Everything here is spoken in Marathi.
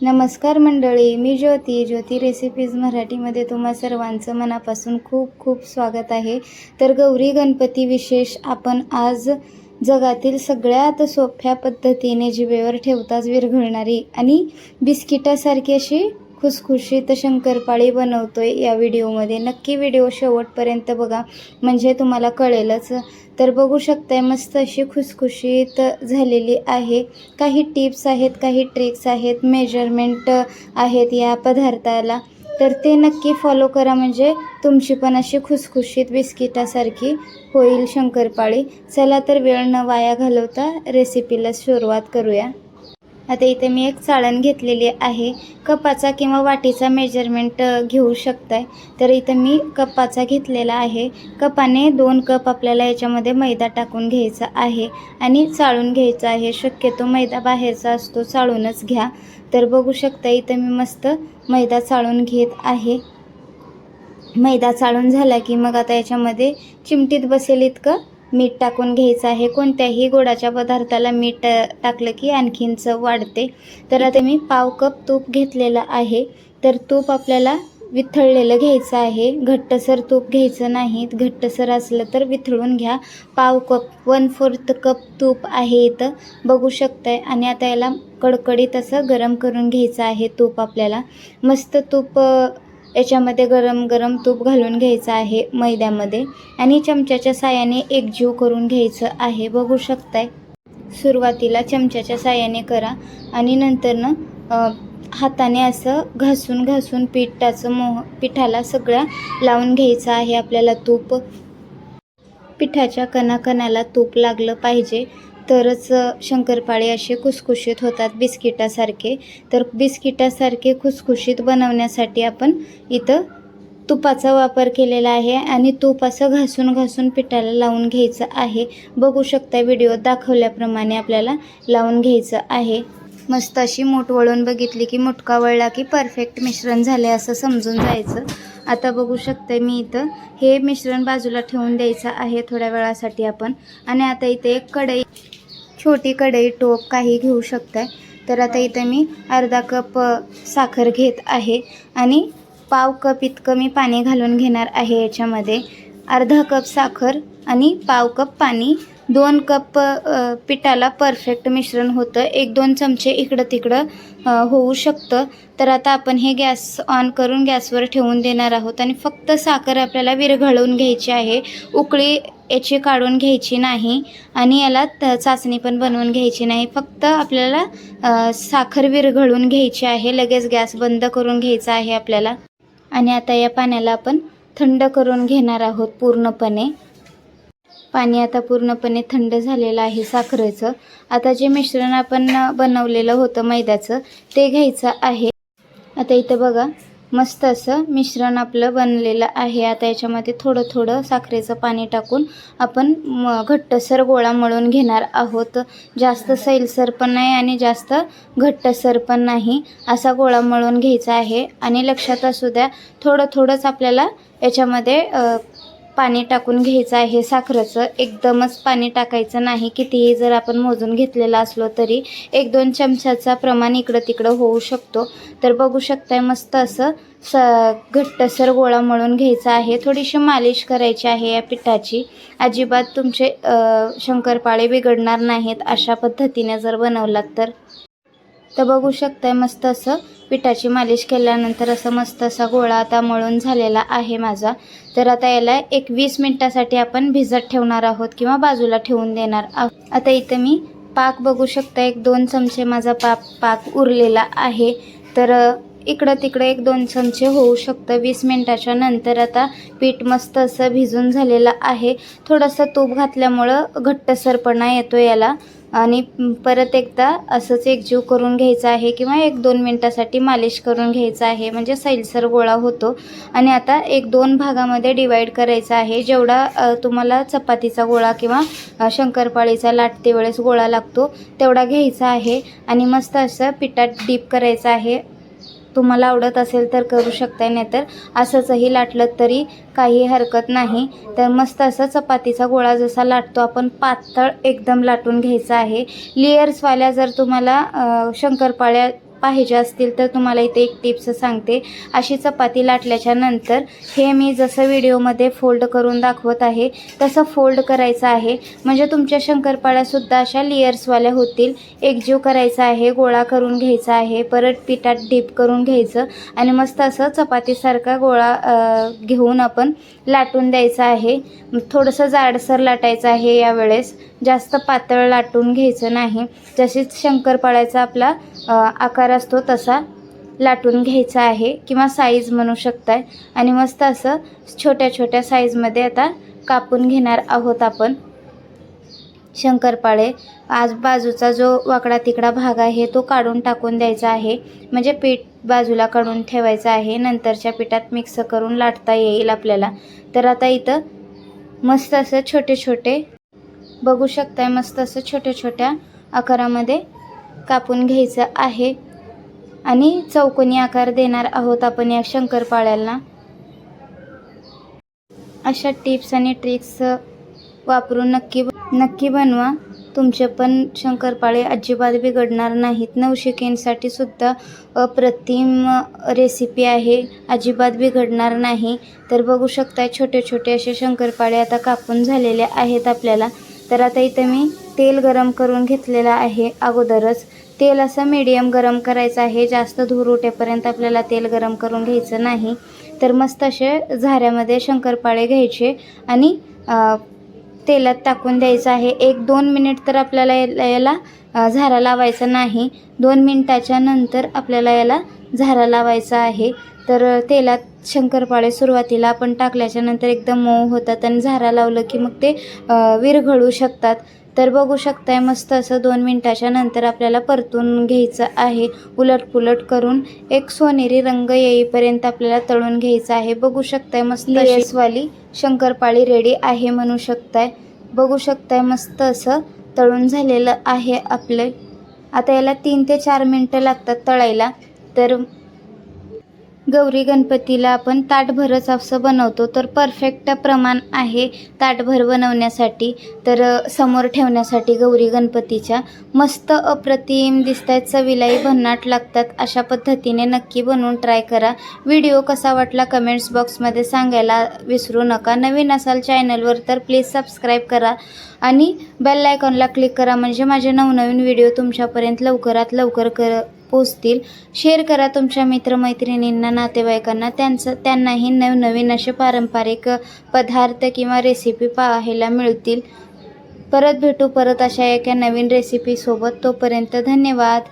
नमस्कार मंडळी मी ज्योती. ज्योती रेसिपीज मराठीमध्ये तुम्हा सर्वांचं मनापासून खूप खूप स्वागत आहे. तर गौरी गणपती विशेष आपण आज जगातील सगळ्यात सोप्या पद्धतीने जिभेवर ठेवताच विरघळणारी आणि बिस्किटासारखी अशी खुसखुशीत शंकरपाळी बनवतोय या व्हिडिओमध्ये. नक्की व्हिडिओ शेवटपर्यंत बघा. म्हणजे तुम्हाला कळेलच. तर बघू शकताय मस्त अशी खुसखुशीत झालेली आहे. काही टिप्स आहेत काही ट्रिक्स आहेत मेजरमेंट आहेत या पदार्थाला. तर ते नक्की फॉलो करा. म्हणजे तुमची पण अशी खुसखुशीत बिस्किटासारखी होईल शंकरपाळी. चला तर वेळ न वाया घालवता रेसिपीला सुरुवात करूया. आता इथे मी एक चाळण घेतलेली आहे. कपाचा किंवा वाटीचा मेजरमेंट घेऊ शकताय. तर इथं मी कपाचा घेतलेला आहे. कपाने दोन कप आपल्याला याच्यामध्ये मैदा टाकून घ्यायचा आहे आणि चाळून घ्यायचा आहे. शक्यतो मैदा बाहेरचा असतो चाळूनच घ्या. तर बघू शकता इथं मी मस्त मैदा चाळून घेत आहे. मैदा चाळून झाला की मग आता याच्यामध्ये चिमटीत बसेल इतकं. मीठ टाकून घ्यायचं आहे. कोणत्याही गोडाच्या पदार्थाला मीठ टाकलं की आणखीन चव वाढते. तर आता मी पाव कप तूप घेतलेलं आहे. तर तूप आपल्याला विथळलेलं घ्यायचं आहे. घट्टसर तूप घ्यायचं नाही. घट्टसर असलं तर विथळून घ्या. पाव कप वन फोर्थ कप तूप आहे इथं. बघू शकताय. आणि आता याला कडकडीत असं गरम करून घ्यायचं आहे तूप आपल्याला. मस्त तूप याच्यामध्ये गरम गरम तूप घालून घ्यायचं आहे मैद्यामध्ये आणि चमच्याच्या साह्याने एकजीव करून घ्यायचं आहे. बघू शकताय. सुरुवातीला चमच्याच्या साह्याने करा आणि नंतरनं हाताने असं घासून घासून पिठाचं मोह पिठाला सगळ्या लावून घ्यायचं आहे आपल्याला तूप. पिठाच्या कणाकणाला तूप लागलं पाहिजे. तरच शंकरपाळे असे खुसखुशीत होतात बिस्किटासारखे. तर बिस्किटासारखे खुसखुशीत बनवण्यासाठी आपण इथं तुपाचा वापर केलेला आहे आणि तूप असं घासून घासून पिठाला लावून घ्यायचं आहे. बघू शकता व्हिडिओ दाखवल्याप्रमाणे आपल्याला लावून घ्यायचं आहे. मस्त अशी मूठ वळून बघितली की मुटका वळला की परफेक्ट मिश्रण झाले असं समजून जायचं. आता बघू शकते मी इथं हे मिश्रण बाजूला ठेवून द्यायचं आहे थोड्या वेळासाठी आपण. आणि आता इथे एक कढई छोटी कढई टोप काही घेऊ शकताय. तर आता इथं मी अर्धा कप साखर घेत आहे आणि पाव कप इतकं मी पाणी घालून घेणार आहे याच्यामध्ये. अर्धा कप साखर आणि पाव कप पाणी. दोन कप पिठाला परफेक्ट मिश्रण होतं. एक दोन चमचे इकडं तिकडं होऊ शकतं. तर आता आपण हे गॅस ऑन करून गॅसवर ठेवून देणार आहोत आणि फक्त साखर आपल्याला विरघळवून घ्यायची आहे. उकळी याची काढून घ्यायची नाही आणि याला त चाचणी पण बनवून घ्यायची नाही. फक्त आपल्याला साखर विरघळून घ्यायची आहे. लगेच गॅस बंद करून घ्यायचा आहे आपल्याला. आणि आता या पाण्याला आपण थंड करून घेणार आहोत पूर्णपणे. पाणी आता पूर्णपणे थंड झालेलं आहे साखरेचं. आता जे मिश्रण आपण बनवलेलं होतं मैद्याचं ते घ्यायचं आहे. आता इथं बघा मस्त असं मिश्रण आपलं बनलेलं आहे. आता याच्यामध्ये थोडं थोडं साखरेचं पाणी टाकून आपण म घट्टसर गोळा मळून घेणार आहोत. जास्त सैलसर पण नाही आणि जास्त घट्टसर पण नाही. असा गोळा मळून घ्यायचा आहे. आणि लक्षात असू द्या थोडं थोडंच आपल्याला याच्यामध्ये पाणी टाकून घ्यायचं आहे. साखरेचं एकदमच पाणी टाकायचं नाही. कितीही जर आपण मोजून घेतलेलं असलो तरी एक दोन चमच्याचा प्रमाण इकडं तिकडं होऊ शकतो. तर बघू शकताय मस्त असं स घट्टसर गोळा मळून घ्यायचा आहे. थोडीशी मालिश करायची आहे या पिठाची. अजिबात तुमचे शंकरपाळे बिघडणार नाहीत अशा पद्धतीने जर बनवलात तर. तर बघू शकताय मस्त असं पिठाची मालिश केल्यानंतर असं मस्त असा गोळा आता मळून झालेला आहे माझा. तर आता याला एक वीस मिनटासाठी आपण भिजत ठेवणार आहोत किंवा बाजूला ठेवून देणार आहोत. आता इथं मी पाक बघू शकता एक दोन चमचे माझा पाक पाक उरलेला आहे. तर इकडं तिकडं एक दोन चमचे होऊ शकतं. वीस मिनटाच्या नंतर आता पीठ मस्त असं भिजून झालेलं आहे. थोडंसं तूप घातल्यामुळं घट्टसरपणा येतो याला. आणि परत एकदा असंच एकजीव करून घ्यायचा आहे किंवा एक दोन मिनटासाठी मालिश करून घ्यायचं आहे. म्हणजे सैलसर गोळा होतो. आणि आता एक दोन भागामध्ये डिवाईड करायचा आहे. जेवढा तुम्हाला चपातीचा गोळा किंवा शंकरपाळीचा लाटते वेळेस गोळा लागतो तेवढा घ्यायचा आहे. आणि मस्त असं पिठात डीप करायचं आहे. तुम्हाला आवडत असेल तर करू शकताय नाहीतर असंचही लाटलं तरी काही हरकत नाही. तर मस्त असं चपातीचा गोळा जसा लाटतो आपण पातळ एकदम लाटून घ्यायचा आहे. लेयर्सवाल्या जर तुम्हाला शंकरपाळ्या पाहिजे असतील तर तुम्हाला इथे एक टिप्स सांगते. अशी चपाती लाटल्याच्या नंतर हे मी जसं व्हिडिओमध्ये फोल्ड करून दाखवत आहे तसं फोल्ड करायचं आहे. म्हणजे तुमच्या शंकरपाळ्यासुद्धा अशा लेयर्सवाल्या होतील. एकजीव करायचा आहे गोळा करून घ्यायचा आहे परत पिठात डीप करून घ्यायचं आणि मस्त असं चपातीसारखा गोळा घेऊन आपण लाटून द्यायचा आहे. थोडंसं जाडसर लाटायचं आहे यावेळेस. जास्त पातळ लाटून घ्यायचं नाही. जशीच शंकरपाळ्याचा आपला आकार आकार असतो तसा लाटून घ्यायचा आहे किंवा साईज म्हणू शकताय. आणि मस्त असं छोट्या छोट्या साईजमध्ये आता कापून घेणार आहोत आपण. शंकरपाळे आज बाजूचा जो वाकडा तिकडा भाग आहे तो काढून टाकून द्यायचा आहे. म्हणजे पीठ बाजूला काढून ठेवायचं आहे. नंतरच्या पिठात मिक्स करून लाटता येईल आपल्याला. तर आता इथं मस्त असं छोटे छोटे बघू शकताय मस्त असं छोट्या छोट्या आकारामध्ये कापून घ्यायचं आहे. आणि चौकोनी आकार देणार आहोत आपण या शंकरपाळ्याला. अशा टिप्स आणि ट्रिक्स वापरून नक्की नक्की बनवा. तुमचे पण शंकरपाळे अजिबात बिघडणार नाहीत. नवशिकेंसाठी सुद्धा अप्रतिम रेसिपी आहे. अजिबात बिघडणार नाही. तर बघू शकता छोटे छोटे असे शंकरपाळे आता कापून झालेले आहेत आपल्याला. तर आता इथं मी तेल गरम करून घेतलेलं आहे. अगोदरच तेल असं मीडियम गरम करायचं आहे. जास्त धूर उठेपर्यंत आपल्याला तेल गरम करून घ्यायचं नाही. तर मस्त असे झाऱ्यामध्ये शंकरपाळे घ्यायचे आणि तेलात टाकून द्यायचं आहे. एक दोन मिनिट तर आपल्याला याला याला झारा लावायचा नाही. दोन मिनटाच्या नंतर आपल्याला याला झारा लावायचा आहे. तर तेलात शंकरपाळे सुरुवातीला आपण टाकल्याच्या नंतर एकदम मऊ होतात आणि झारा लावलं की मग ते विरघळू शकतात. तर बघू शकताय मस्त असं दोन मिनटाच्या नंतर आपल्याला परतून घ्यायचं आहे. उलट पुलट करून एक सोनेरी रंग येईपर्यंत आपल्याला तळून घ्यायचं आहे. बघू शकताय मस्त वाली शंकरपाळी रेडी आहे म्हणू शकताय. बघू शकताय मस्त असं तळून झालेलं आहे आपलं. आता याला तीन ते चार मिनटं लागतात तळायला. तर गौरी गणपतीला आपण ताटभरच असं बनवतो तर परफेक्ट प्रमाण आहे ताटभर बनवण्यासाठी. तर समोर ठेवण्यासाठी गौरी गणपतीच्या मस्त अप्रतिम दिसत आहेत चवीलाही भन्नाट लागतात. अशा पद्धतीने नक्की बनवून ट्राय करा. व्हिडिओ कसा वाटला कमेंट्स बॉक्समध्ये सांगायला विसरू नका. नवीन असाल चॅनलवर तर प्लीज सबस्क्राईब करा आणि बेल आयकॉनला क्लिक करा. म्हणजे माझे नवनवीन व्हिडिओ तुमच्यापर्यंत लवकरात लवकर कर पोचतील. शेअर करा तुमच्या मित्रमैत्रिणींना नातेवाईकांना. त्यांचं त्यांनाही नवनवीन असे पारंपरिक पदार्थ किंवा रेसिपी पाहायला मिळतील. परत भेटू परत अशा एका नवीन रेसिपीसोबत तोपर्यंत धन्यवाद.